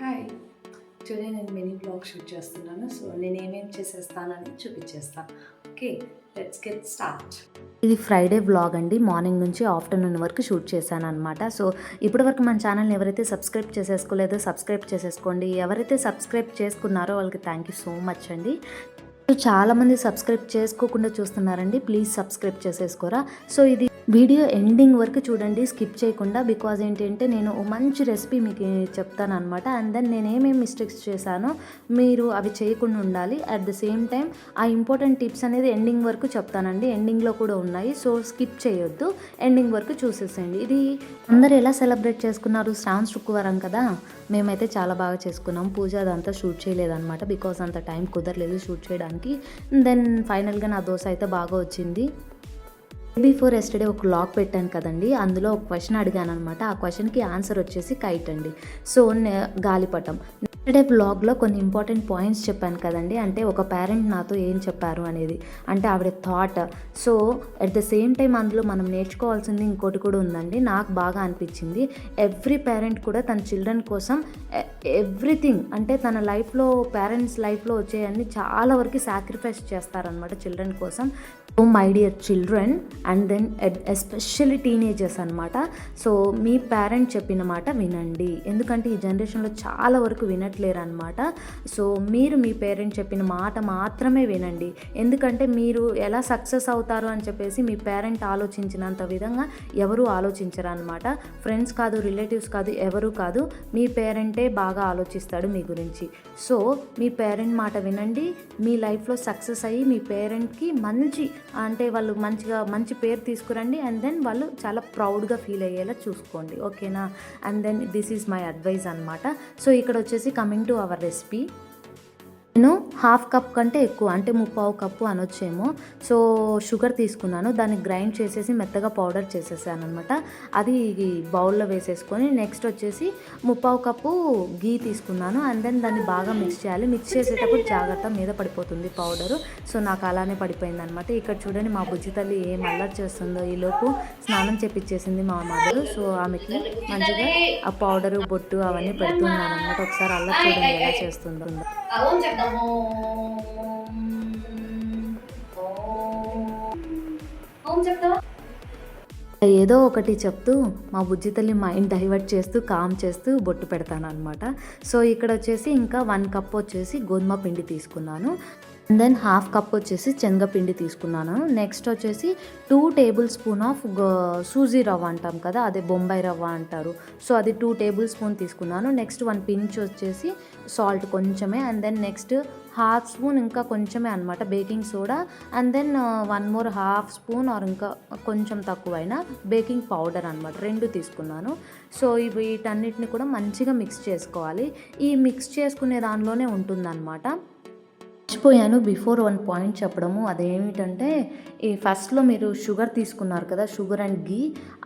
Hi చూడండి నేను mini blog shoot చేస్తున్నాను. సో నేను ఏమేమి చేసేస్తానని చూపించేస్తాను ఓకే లెట్స్ గెట్ స్టార్ట్ ఇది ఫ్రైడే వ్లాగ్ అండి. మార్నింగ్ నుంచి ఆఫ్టర్నూన్ వరకు షూట్ చేశాను అనమాట సో ఇప్పటివరకు మన ఛానల్ని ఎవరైతే సబ్స్క్రైబ్ చేసేసుకోలేదో సబ్స్క్రైబ్ చేసేసుకోండి. ఎవరైతే సబ్స్క్రైబ్ చేసుకున్నారో వాళ్ళకి థ్యాంక్ యూ సో మచ్ అండి. చాలామంది సబ్స్క్రైబ్ చేసుకోకుండా చూస్తున్నారండి. ప్లీజ్ సబ్స్క్రైబ్ చేసేసుకోరా. సో ఇది వీడియో ఎండింగ్ వరకు చూడండి స్కిప్ చేయకుండా బికాజ్ ఏంటంటే నేను మంచి రెసిపీ మీకు చెప్తాను అనమాట అండ్ దెన్ నేను ఏమేమి మిస్టేక్స్ చేశానో మీరు అవి చేయకుండా ఉండాలి. అట్ ద సేమ్ టైం ఆ ఇంపార్టెంట్ టిప్స్ అనేది ఎండింగ్ వరకు చెప్తానండి. ఎండింగ్లో కూడా ఉన్నాయి సో స్కిప్ చేయొద్దు. ఎండింగ్ వరకు చూసేసేయండి. ఇది అందరు ఎలా సెలబ్రేట్ చేసుకున్నారు? శ్రావణ శుక్రవారం కదా? మేమైతే చాలా బాగా చేసుకున్నాం. పూజ అదంతా షూట్ చేయలేదన్నమాట బికాస్ అంత టైం కుదరలేదు షూట్ చేయడానికి. దెన్ ఫైనల్గా నా దోశ అయితే బాగా వచ్చింది. బిఫోర్ ఎస్టర్డే ఒక లాక్ పెట్టాను కదండి. అందులో ఒక క్వశ్చన్ అడిగాను అనమాట ఆ క్వశ్చన్కి ఆన్సర్ వచ్చేసి కైట్ అండి. సో నే- గాలిపటం. అంటే బ్లాగ్లో కొన్ని ఇంపార్టెంట్ పాయింట్స్ చెప్పాను కదండి. అంటే ఒక పేరెంట్ నాతో ఏం చెప్పారు అనేది. అంటే ఆవిడ thought so at the same time అందులో మనం నేర్చుకోవాల్సింది ఇంకోటి కూడా ఉందండి. నాకు బాగా అనిపించింది. ఎవ్రీ పేరెంట్ కూడా తన చిల్డ్రన్ కోసం ఎవ్రీథింగ్ అంటే తన లైఫ్లో పేరెంట్స్ లైఫ్లో వచ్చేయన్ని చాలా వరకు సాక్రిఫైస్ చేస్తారనమాట చిల్డ్రన్ కోసం. So my dear children and then especially teenagers అనమాట సో మీ పేరెంట్ చెప్పిన మాట వినండి. ఎందుకంటే ఈ జనరేషన్లో చాలా వరకు వినట్లేరు అనమాట సో మీరు మీ పేరెంట్ చెప్పిన మాట మాత్రమే వినండి. ఎందుకంటే మీరు ఎలా సక్సెస్ అవుతారు అని చెప్పేసి మీ పేరెంట్ ఆలోచించినంత విధంగా ఎవరు ఆలోచించరు అనమాట ఫ్రెండ్స్ కాదు రిలేటివ్స్ కాదు ఎవరు కాదు మీ పేరెంటే బాగా ఆలోచిస్తాడు మీ గురించి. సో మీ పేరెంట్ మాట వినండి. మీ లైఫ్లో సక్సెస్ అయ్యి మీ పేరెంట్కి మంచి అంటే వాళ్ళు మంచిగా మంచి పేరు తీసుకురండి. అండ్ దెన్ వాళ్ళు చాలా ప్రౌడ్గా ఫీల్ అయ్యేలా చూసుకోండి. ఓకేనా? And then this is my advice అనమాట సో ఇక్కడ వచ్చేసి కమింగ్ టు అవర్ రెసిపీ నేను హాఫ్ కప్ కంటే ఎక్కువ అంటే ముప్పావు కప్పు అనొచ్చేమో. సో షుగర్ తీసుకున్నాను. దాన్ని గ్రైండ్ చేసేసి మెత్తగా పౌడర్ చేసేసాను అనమాట అది బౌల్లో వేసేసుకొని నెక్స్ట్ వచ్చేసి ముప్పావు కప్పు గీ తీసుకున్నాను. అండ్ దెన్ దాన్ని బాగా మిక్స్ చేయాలి. మిక్స్ చేసేటప్పుడు జాగ్రత్త మీద పడిపోతుంది పౌడరు. సో నాకు అలానే పడిపోయింది అనమాట ఇక్కడ చూడండి మా బుజ్జి తల్లి ఏం అల్లరి చేస్తుందో. ఈలోపు స్నానం చేపించేసింది మా మదర్. సో ఆమెకి మంచిగా ఆ పౌడరు బొట్టు అవన్నీ పెడుతున్నాను అనమాట ఒకసారి అల్లరి చూడండి ఎలా చేస్తుందో. ఓం చెప్దాము. ఓం చెప్తావా? ఏదో ఒకటి చెప్తూ మా బుజ్జి తల్లి మైండ్ డైవర్ట్ చేస్తూ కామ్ చేస్తూ బొట్టు పెడతాను అనమాట సో ఇక్కడ వచ్చేసి ఇంకా వన్ కప్ వచ్చేసి గోధుమ పిండి తీసుకున్నాను. దెన్ హాఫ్ కప్ వచ్చేసి శనగపిండి తీసుకున్నాను. నెక్స్ట్ వచ్చేసి two tablespoon of suji రవ్వ అంటాం కదా అదే బొంబాయి రవ్వ అంటారు. సో అది టూ టేబుల్ స్పూన్ తీసుకున్నాను. నెక్స్ట్ వన్ పించ్ వచ్చేసి సాల్ట్ కొంచెమే. And then next half spoon ఇంకా కొంచెమే అనమాట baking soda and then one more half spoon or ఇంకా కొంచెం తక్కువైనా బేకింగ్ పౌడర్ అనమాట రెండు తీసుకున్నాను. సో ఇవి వీటన్నిటిని కూడా మంచిగా మిక్స్ చేసుకోవాలి. ఈ మిక్స్ చేసుకునే దానిలోనే ఉంటుందన్నమాట. మర్చిపోయాను. బిఫోర్ వన్ పాయింట్ చెప్పడము అదేమిటంటే ఈ ఫస్ట్లో మీరు షుగర్ తీసుకున్నారు కదా షుగర్ అండ్ గీ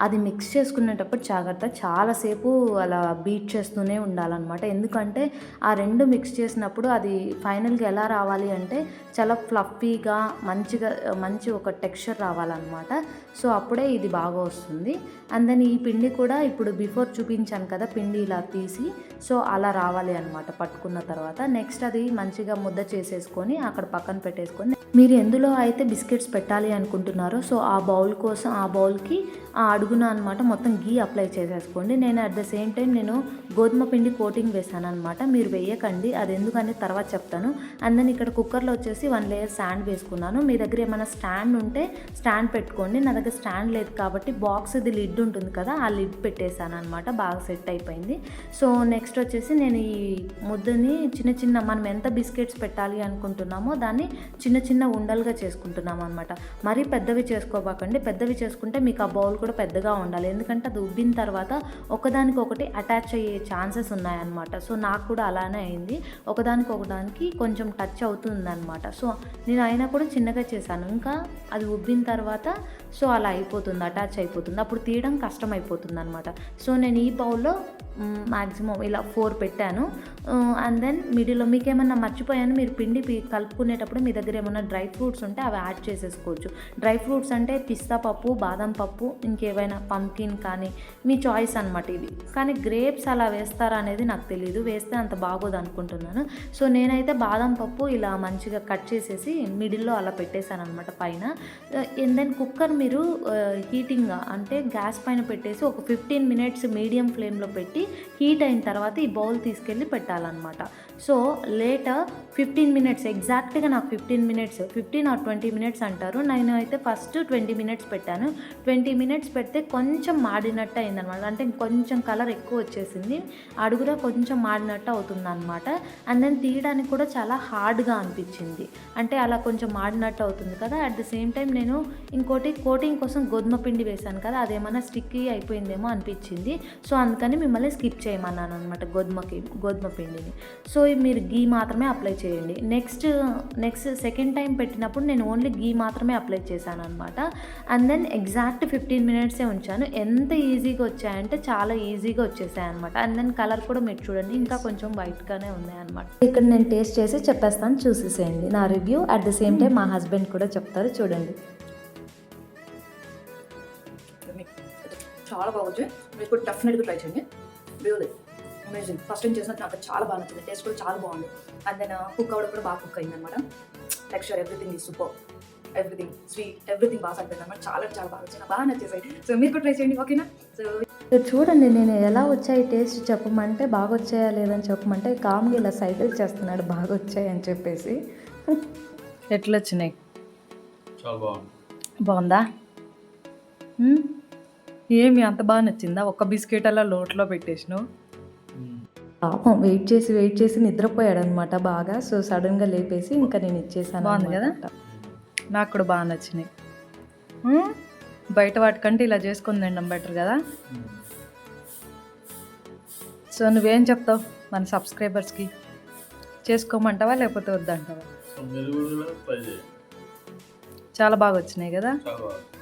అది మిక్స్ చేసుకునేటప్పుడు జాగ్రత్త. చాలాసేపు అలా బీట్ చేస్తూనే ఉండాలన్నమాట. ఎందుకంటే ఆ రెండు మిక్స్ చేసినప్పుడు అది ఫైనల్గా ఎలా రావాలి అంటే చాలా ఫ్లఫీగా మంచిగా మంచి ఒక టెక్స్చర్ రావాలన్నమాట. సో అప్పుడే ఇది బాగా వస్తుంది. అండ్ దెన్ ఈ పిండి కూడా ఇప్పుడు బిఫోర్ చూపించాను కదా పిండి ఇలా తీసి సో అలా రావాలి అనమాట పట్టుకున్న తర్వాత. నెక్స్ట్ అది మంచిగా ముద్ద చేసేసుకొని అక్కడ పక్కన పెట్టేసుకొని మీరు ఎందులో అయితే బిస్కెట్స్ పెట్టాలి అనుకుంటున్నారో సో ఆ బౌల్ కోసం ఆ బౌల్కి ఆ అడుగున అనమాట మొత్తం గీ అప్లై చేసేసుకోండి. నేను అట్ ద సేమ్ టైం నేను గోధుమ పిండి కోటింగ్ వేసాను అనమాట మీరు వేయకండి అది ఎందుకని తర్వాత చెప్తాను. అండ్ దెన్ ఇక్కడ కుక్కర్లో వచ్చేసి వన్ లేయర్ స్టాండ్ వేసుకున్నాను. మీ దగ్గర ఏమైనా స్టాండ్ ఉంటే స్టాండ్ పెట్టుకోండి. నా దగ్గర స్టాండ్ లేదు కాబట్టి బాక్స్ ఇది లిడ్ ఉంటుంది కదా ఆ లిడ్ పెట్టేశాను అనమాట బాగా సెట్ అయిపోయింది. సో నెక్స్ట్ వచ్చేసి నేను ఈ ముద్దని చిన్న చిన్న మనం ఎంత బిస్కెట్స్ పెట్టాలి అనుకుంటున్నామో దాన్ని చిన్న చిన్న ఉండలుగా చేసుకుంటున్నాం అనమాట మరీ పెద్దవి చేసుకోబాకండి. పెద్దవి చేసుకుంటే మీకు ఆ బౌల్ కూడా పెద్దగా ఉండాలి. ఎందుకంటే అది ఉబ్బిన తర్వాత ఒకదానికి ఒకటి అటాచ్ అయ్యే ఛాన్సెస్ ఉన్నాయన్నమాట. సో నాకు కూడా అలానే అయింది. ఒకదానికి ఒకదానికి కొంచెం టచ్ అవుతుందన్నమాట. సో నేను అయినా కూడా చిన్నగా చేశాను. ఇంకా అది ఉబ్బిన తర్వాత సో అలా అయిపోతుంది అటాచ్ అయిపోతుంది. అప్పుడు తీయడం కష్టం అయిపోతుంది అనమాట సో నేను ఈ బౌల్లో మ్యాక్సిమం ఇలా ఫోర్ పెట్టాను. అండ్ దెన్ మిడిల్లో మీకు ఏమన్నా మర్చిపోయాను మీరు పిండి కలుపుకునేటప్పుడు మీ దగ్గర ఏమన్నా డ్రై ఫ్రూట్స్ ఉంటే అవి యాడ్ చేసేసుకోవచ్చు. డ్రై ఫ్రూట్స్ అంటే పిస్తా పప్పు బాదం పప్పు ఇంకేవైనా పంకిన్ కానీ మీ చాయిస్ అనమాట ఇది కానీ గ్రేప్స్ అలా వేస్తారా అనేది నాకు తెలియదు వేస్తే అంత బాగోదు అనుకుంటున్నాను. సో నేనైతే బాదం పప్పు ఇలా మంచిగా కట్ చేసేసి మిడిల్లో అలా పెట్టేశాను అనమాట పైన. అండ్ దెన్ కుక్కర్ మీరు హీటింగ్ అంటే గ్యాస్ పైన పెట్టేసి ఒక ఫిఫ్టీన్ మినిట్స్ మీడియం ఫ్లేమ్లో పెట్టి హీట్ అయిన తర్వాత ఈ బౌల్ తీసుకెళ్ళి పెట్టాలన్నమాట. సో లేటర్ ఫిఫ్టీన్ మినిట్స్ ఎగ్జాక్ట్గా నాకు fifteen minutes fifteen or twenty minutes అంటారు. నేను అయితే ఫస్ట్ ట్వంటీ మినిట్స్ పెట్టాను. ట్వంటీ మినిట్స్ పెడితే కొంచెం మాడినట్టు అయిందనమాట అంటే కొంచెం కలర్ ఎక్కువ వచ్చేసింది. అడుగులో కొంచెం మాడినట్టు అవుతుంది అనమాట అండ్ దెన్ తీయడానికి కూడా చాలా హార్డ్గా అనిపించింది. అంటే అలా కొంచెం మాడినట్టు అవుతుంది కదా. అట్ ద సేమ్ టైం నేను ఇంకోటి కోటింగ్ కోసం గోధుమ పిండి వేశాను కదా. అదేమన్నా స్టిక్కీ అయిపోయిందేమో అనిపించింది. సో అందుకని మిమ్మల్ని స్కిప్ చేయమన్నాను అనమాట గోధుమకి గోధుమ పిండిని. సో మీరు గీ మాత్రమే అప్లై చేయండి. నెక్స్ట్ నెక్స్ట్ సెకండ్ టైం పెట్టినప్పుడు నేను ఓన్లీ గీ మాత్రమే అప్లై చేశాను అనమాట అండ్ దెన్ ఎగ్జాక్ట్ ఫిఫ్టీన్ మినిట్సే ఉంచాను. ఎంత ఈజీగా వచ్చాయంటే చాలా ఈజీగా వచ్చేసాయి అనమాట అండ్ దెన్ కలర్ కూడా మీరు చూడండి ఇంకా కొంచెం వైట్గానే ఉన్నాయన్నమాట ఇక్కడ నేను టేస్ట్ చేసి చెప్పేస్తాను చూసేసేయండి. నా review at the same time మా హస్బెండ్ కూడా చెప్తారు చూడండి. చాలా బాగుంది. మీరు కూడా డెఫినెట్గా ట్రై చేయండి. రియల్లీ అమేజింగ్ ఫస్ట్ టైం చేసినట్టు నాకు చాలా బాగా నచ్చింది. టేస్ట్ కూడా చాలా బాగుంది. అండ్ దెన్ కుక్ అవ్వడం కూడా బాగా కుక్ అయింది అనమాట టెక్స్చర్ ఎవ్రీథింగ్ ఈ సూపర్ ఎవ్రీథింగ్ స్వీట్ ఎవ్రీథింగ్ బాగా సరిపోయింది అనమాట చాలా చాలా బాగా వచ్చింది బాగా నచ్చేసాయి. సో మీరు కూడా ట్రై చేయండి ఓకేనా సో ఇక్కడ చూడండి నేను ఎలా వచ్చాయి టేస్ట్ చెప్పమంటే బాగా వచ్చాయా లేదని చెప్పమంటే కామ్గా ఇలా సైకిల్ చేస్తున్నాడు బాగా వచ్చాయి అని చెప్పేసి. ఎట్లా వచ్చినాయి? చాలా బాగుంది. బాగుందా? మ్మ్? ఏమి అంత బాగా నచ్చిందా? ఒక్క బిస్కెట్ అలా లోట్లో పెట్టేసినావు? పాపం వెయిట్ చేసి వెయిట్ చేసి నిద్రపోయాడు అనమాట బాగా. సో సడన్గా లేపేసి ఇంకా నేను ఇచ్చేసాను బాగుంది కదా? నాకు కూడా బాగా నచ్చినాయి? బయట వాటికంటే ఇలా చేసుకొని తినడం బెటర్ కదా? సో నువ్వేం చెప్తావు మన సబ్స్క్రైబర్స్కి? చేసుకోమంటావా లేకపోతే వద్దంటావా? చాలా బాగా వచ్చినాయి కదా? చాలా బాగుంది